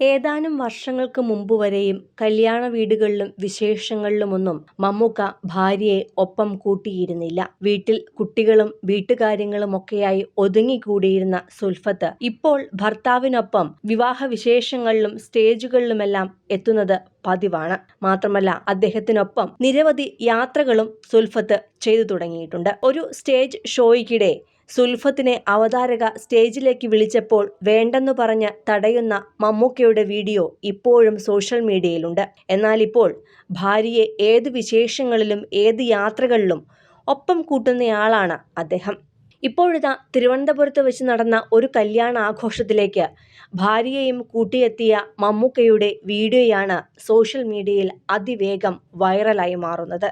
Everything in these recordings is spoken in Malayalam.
ഏതാനും വർഷങ്ങൾക്ക് മുമ്പ് വരെയും കല്യാണ വീടുകളിലും വിശേഷങ്ങളിലുമൊന്നും മമ്മൂക്ക ഭാര്യയെ ഒപ്പം കൂട്ടിയിരുന്നില്ല. വീട്ടിൽ കുട്ടികളും വീട്ടുകാര്യങ്ങളും വീട്ടുകാര്യങ്ങളുമൊക്കെയായി ഒതുങ്ങിക്കൂടിയിരുന്ന സുൽഫത്ത് ഇപ്പോൾ ഭർത്താവിനൊപ്പം വിവാഹ വിശേഷങ്ങളിലും സ്റ്റേജുകളിലുമെല്ലാം എത്തുന്നത് പതിവാണ്. മാത്രമല്ല അദ്ദേഹത്തിനൊപ്പം നിരവധി യാത്രകളും സുൽഫത്ത് ചെയ്തു തുടങ്ങിയിട്ടുണ്ട്. ഒരു സ്റ്റേജ് ഷോയ്ക്കിടെ സുൽഫത്തിനെ അവതാരക സ്റ്റേജിലേക്ക് വിളിച്ചപ്പോൾ വേണ്ടെന്നു പറഞ്ഞ് തടയുന്ന മമ്മൂക്കയുടെ വീഡിയോ ഇപ്പോഴും സോഷ്യൽ മീഡിയയിലുണ്ട്. എന്നാൽ ഇപ്പോൾ ഭാര്യയെ ഏത് വിശേഷങ്ങളിലും ഏത് യാത്രകളിലും ഒപ്പം കൂട്ടുന്നയാളാണ് അദ്ദേഹം. ഇപ്പോഴിതാ തിരുവനന്തപുരത്ത് വെച്ച് നടന്ന ഒരു കല്യാണ ആഘോഷത്തിലേക്ക് ഭാര്യയെയും കൂട്ടിയെത്തിയ മമ്മൂക്കയുടെ വീഡിയോയാണ് സോഷ്യൽ മീഡിയയിൽ അതിവേഗം വൈറലായി മാറുന്നത്.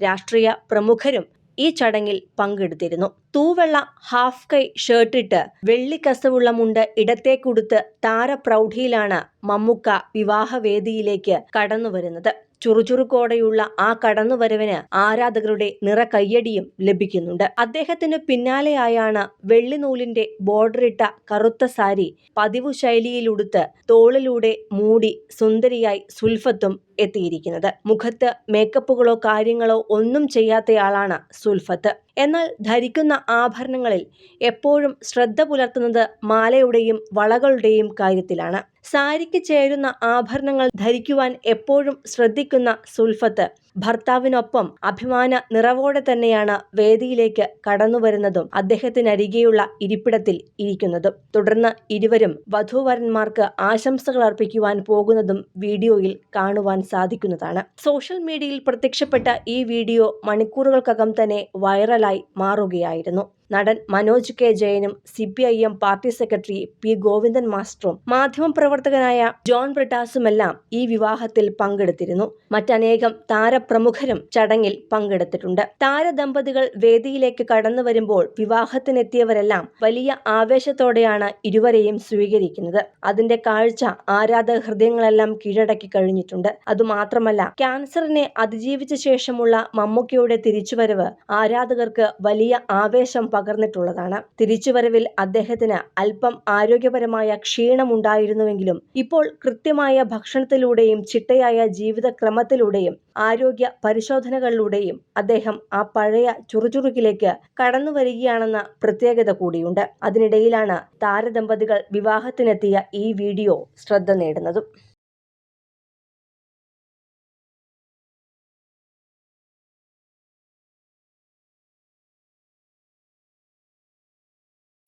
രാഷ്ട്രീയ പ്രമുഖരും ഈ ചടങ്ങിൽ പങ്കെടുത്തിരുന്നു. തൂവെള്ള ഹാഫ് കൈ ഷർട്ടിട്ട് വെള്ളിക്കസവുള്ള മുണ്ട് ഇടത്തേക്കുടുത്ത് താരപ്രൗഢിയിലാണ് മമ്മുക്ക വിവാഹവേദിയിലേക്ക് കടന്നുവരുന്നത്. ചുറുചുറുക്കോടെയുള്ള ആ കടന്നുവരവിന് ആരാധകരുടെ നിറ കയ്യടിയും ലഭിക്കുന്നുണ്ട്. അദ്ദേഹത്തിന് പിന്നാലെയായാണ് വെള്ളിനൂലിന്റെ ബോർഡറിട്ട കറുത്ത സാരി പതിവു ശൈലിയിലുടുത്ത് തോളിലൂടെ മൂടി സുന്ദരിയായി സുൽഫത്തും എത്തിയിരിക്കുന്നത്. മുഖത്ത് മേക്കപ്പുകളോ കാര്യങ്ങളോ ഒന്നും ചെയ്യാത്തയാളാണ് സുൽഫത്ത്. എന്നാൽ ധരിക്കുന്ന ആഭരണങ്ങളിൽ എപ്പോഴും ശ്രദ്ധ പുലർത്തുന്നത് മാലയുടെയും വളകളുടെയും കാര്യത്തിലാണ്. സാരിക്ക് ചേരുന്ന ആഭരണങ്ങൾ ധരിക്കുവാൻ എപ്പോഴും ശ്രദ്ധിക്കുന്ന സുൽഫത്ത് ഭർത്താവിനൊപ്പം അഭിമാന നിറവോടെ തന്നെയാണ് വേദിയിലേക്ക് കടന്നുവരുന്നതും അദ്ദേഹത്തിനരികെയുള്ള ഇരിപ്പിടത്തിൽ ഇരിക്കുന്നതും. തുടർന്ന് ഇരുവരും വധൂവരന്മാർക്ക് ആശംസകൾ അർപ്പിക്കുവാൻ പോകുന്നതും വീഡിയോയിൽ കാണുവാൻ സാധിക്കുന്നതാണ്. സോഷ്യൽ മീഡിയയിൽ പ്രത്യക്ഷപ്പെട്ട ഈ വീഡിയോ മണിക്കൂറുകൾക്കകം തന്നെ വൈറലായി മാറുകയായിരുന്നു. നടൻ Manoj K ജയനും C P I M party secretary P Govindan മാസ്റ്ററും മാധ്യമപ്രവർത്തകനായ ജോൺ ബ്രിട്ടാസുമെല്ലാം ഈ വിവാഹത്തിൽ പങ്കെടുത്തിരുന്നു. മറ്റനേകം താരപ്രമുഖരും ചടങ്ങിൽ പങ്കെടുത്തിട്ടുണ്ട്. താരദമ്പതികൾ വേദിയിലേക്ക് കടന്നു വരുമ്പോൾ വിവാഹത്തിനെത്തിയവരെല്ലാം വലിയ ആവേശത്തോടെയാണ് ഇരുവരെയും സ്വീകരിക്കുന്നത്. അതിന്റെ കാഴ്ച ആരാധക ഹൃദയങ്ങളെല്ലാം കീഴടക്കി കഴിഞ്ഞിട്ടുണ്ട്. അതുമാത്രമല്ല ക്യാൻസറിനെ അതിജീവിച്ച ശേഷമുള്ള മമ്മൂക്കയുടെ തിരിച്ചുവരവ് ആരാധകർക്ക് വലിയ ആവേശം പകർന്നിട്ടുള്ളതാണ്. തിരിച്ചുവരവിൽ അദ്ദേഹത്തിന് അല്പം ആരോഗ്യപരമായ ക്ഷീണമുണ്ടായിരുന്നുവെങ്കിലും ഇപ്പോൾ കൃത്യമായ ഭക്ഷണത്തിലൂടെയും ചിട്ടയായ ജീവിതക്രമത്തിലൂടെയും ആരോഗ്യ പരിശോധനകളിലൂടെയും അദ്ദേഹം ആ പഴയ ചുറുചുറുക്കിലേക്ക് കടന്നു വരികയാണെന്ന പ്രത്യേകത കൂടിയുണ്ട്. അതിനിടയിലാണ് താരദമ്പതികൾ വിവാഹത്തിനെത്തിയ ഈ വീഡിയോ ശ്രദ്ധ നേടുന്നതും.